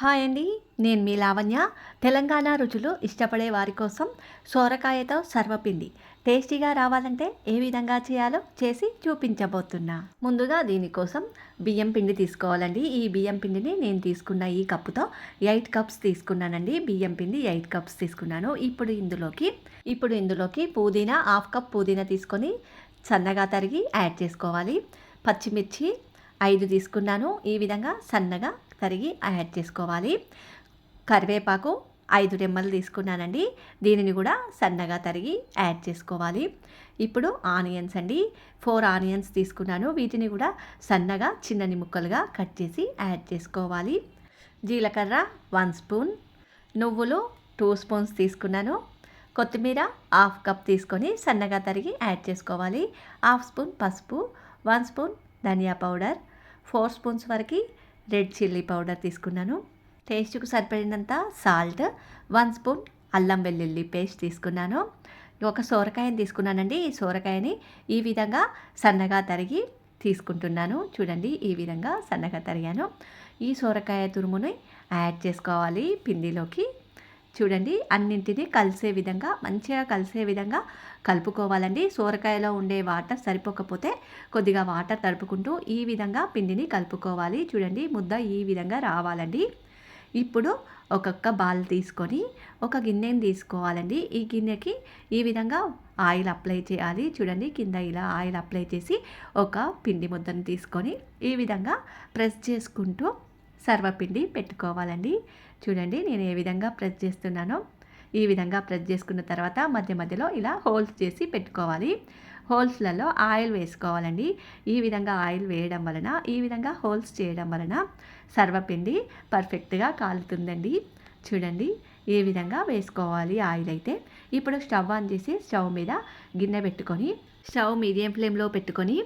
Hi అండి నేను మీ లావణ్య. తెలంగాణ రుచులు ఇష్టపడే వారి కోసం సోరకాయతో సర్వపిండి. టేస్టీగా రావాలంటే ఏ విధంగా చేయాలో చేసి చూపించబోతున్నా. ముందుగా దీనికోసం బియ్యం పిండి తీసుకోవాలండి. ఈ బియ్యం పిండిని నేను తీసుకున్న ఈ కప్పుతో ఎయిట్ కప్స్ తీసుకున్నానండి. బియ్యం పిండి ఎయిట్ కప్స్ తీసుకున్నాను. ఇప్పుడు ఇందులోకి ఇప్పుడు ఇందులోకి పుదీనా హాఫ్ కప్ పుదీనా తీసుకొని సన్నగా తరిగి యాడ్ చేసుకోవాలి. పచ్చిమిర్చి ఐదు తీసుకున్నాను. ఈ విధంగా సన్నగా తరిగి యాడ్ చేసుకోవాలి. కరివేపాకు ఐదు రెమ్మలు తీసుకున్నానండి. దీనిని కూడా సన్నగా తరిగి యాడ్ చేసుకోవాలి. ఇప్పుడు ఆనియన్స్ అండి. ఫోర్ ఆనియన్స్ తీసుకున్నాను. వీటిని కూడా సన్నగా చిన్నని ముక్కలుగా కట్ చేసి యాడ్ చేసుకోవాలి. జీలకర్ర వన్ స్పూన్. నువ్వులు టూ స్పూన్స్ తీసుకున్నాను. కొత్తిమీర హాఫ్ కప్ తీసుకొని సన్నగా తరిగి యాడ్ చేసుకోవాలి. హాఫ్ స్పూన్ పసుపు వన్ స్పూన్ ధనియా పౌడర్ ఫోర్ స్పూన్స్ వరకు రెడ్ చిల్లీ పౌడర్ తీసుకున్నాను. టేస్ట్కు సరిపడినంత సాల్ట్ వన్ స్పూన్ అల్లం వెల్లుల్లి పేస్ట్ తీసుకున్నాను. ఒక సోరకాయని తీసుకున్నానండి. ఈ సోరకాయని ఈ విధంగా సన్నగా తరిగి తీసుకుంటున్నాను. చూడండి ఈ విధంగా సన్నగా తరిగాను. ఈ సోరకాయ తురుముని యాడ్ చేసుకోవాలి పిండిలోకి. చూడండి అన్నింటినీ కలిసే విధంగా మంచిగా కలిసే విధంగా కలుపుకోవాలండి. సోరకాయలో ఉండే వాటర్ సరిపోకపోతే కొద్దిగా వాటర్ తడుపుకుంటూ ఈ విధంగా పిండిని కలుపుకోవాలి. చూడండి ముద్ద ఈ విధంగా రావాలండి. ఇప్పుడు ఒక్కొక్క బాల్ తీసుకొని ఒక గిన్నెని తీసుకోవాలండి. ఈ గిన్నెకి ఈ విధంగా ఆయిల్ అప్లై చేయాలి. చూడండి కింద ఇలా ఆయిల్ అప్లై చేసి ఒక పిండి ముద్దను తీసుకొని ఈ విధంగా ప్రెస్ చేసుకుంటూ సర్వపిండి పెట్టుకోవాలండి. చూడండి నేను ఏ విధంగా ప్రెస్ చేస్తున్నానో. ఈ విధంగా ప్రెస్ చేసుకున్న తర్వాత మధ్య మధ్యలో ఇలా హోల్స్ చేసి పెట్టుకోవాలి. హోల్స్లలో ఆయిల్ వేసుకోవాలండి. ఈ విధంగా ఆయిల్ వేయడం వలన ఈ విధంగా హోల్స్ చేయడం వలన సర్వపిండి పర్ఫెక్ట్గా కాలుతుందండి. చూడండి ఏ విధంగా వేసుకోవాలి ఆయిల్ అయితే. ఇప్పుడు స్టవ్ ఆన్ చేసి స్టవ్ మీద గిన్నె పెట్టుకొని స్టవ్ మీడియం ఫ్లేమ్లో పెట్టుకొని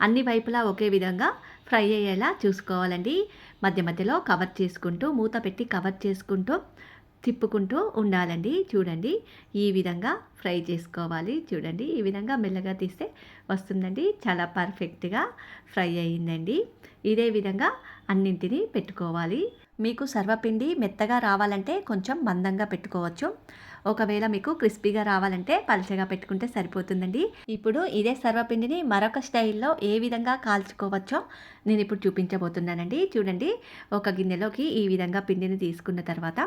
అన్ని వైపులా ఒకే విధంగా ఫ్రై అయ్యేలా చూసుకోవాలండి. మధ్య మధ్యలో కవర్ చేసుకుంటూ మూత పెట్టి కవర్ చేసుకుంటూ తిప్పుకుంటూ ఉండాలండి. చూడండి ఈ విధంగా ఫ్రై చేసుకోవాలి. చూడండి ఈ విధంగా మెల్లగా తీస్తే వస్తుందండి. చాలా పర్ఫెక్ట్గా ఫ్రై అయ్యిందండి. ఇదే విధంగా అన్నింటినీ పెట్టుకోవాలి. మీకు సర్వపిండి మెత్తగా రావాలంటే కొంచెం మందంగా పెట్టుకోవచ్చు. ఒకవేళ మీకు క్రిస్పీగా రావాలంటే పలచగా పెట్టుకుంటే సరిపోతుందండి. ఇప్పుడు ఇదే సర్వపిండిని మరొక స్టైల్లో ఏ విధంగా కాల్చుకోవచ్చో నేను ఇప్పుడు చూపించబోతున్నానండి. చూడండి ఒక గిన్నెలోకి ఈ విధంగా పిండిని తీసుకున్న తర్వాత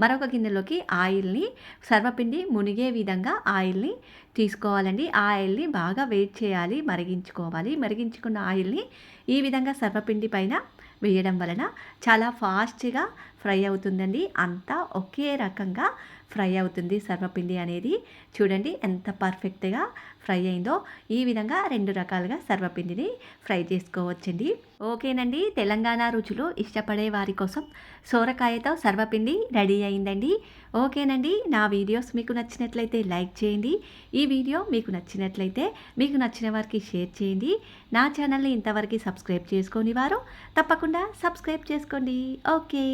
మరొక గిన్నెలోకి ఆయిల్ని సర్వపిండి మునిగే విధంగా ఆయిల్ని తీసుకోవాలండి. ఆయిల్ని బాగా వెయిట్ చేయాలి మరిగించుకోవాలి. మరిగించుకున్న ఆయిల్ని ఈ విధంగా సర్వపిండి పైన వేయడం వలన చాలా ఫాస్ట్గా ఫ్రై అవుతుందండి. అంతా ఒకే రకంగా ఫ్రై అవుతుంది. సర్వపిండి అనేది చూడండి ఎంత పర్ఫెక్ట్గా ఫ్రై అయిందో. ఈ విధంగా రెండు రకాలుగా సర్వపిండిని ఫ్రై చేసుకోవచ్చండి. ఓకేనండి. తెలంగాణ రుచులు ఇష్టపడే వారి కోసం సోరకాయతో సర్వపిండి రెడీ అయిందండి. ఓకేనండి. నా వీడియోస్ మీకు నచ్చినట్లయితే లైక్ చేయండి. ఈ వీడియో మీకు నచ్చినట్లయితే మీకు నచ్చిన వారికి షేర్ చేయండి. నా ఛానల్ని ఇంతవరకు సబ్స్క్రైబ్ చేసుకోని వారు తప్పకుండా సబ్స్క్రైబ్ చేసుకోండి. ఓకే.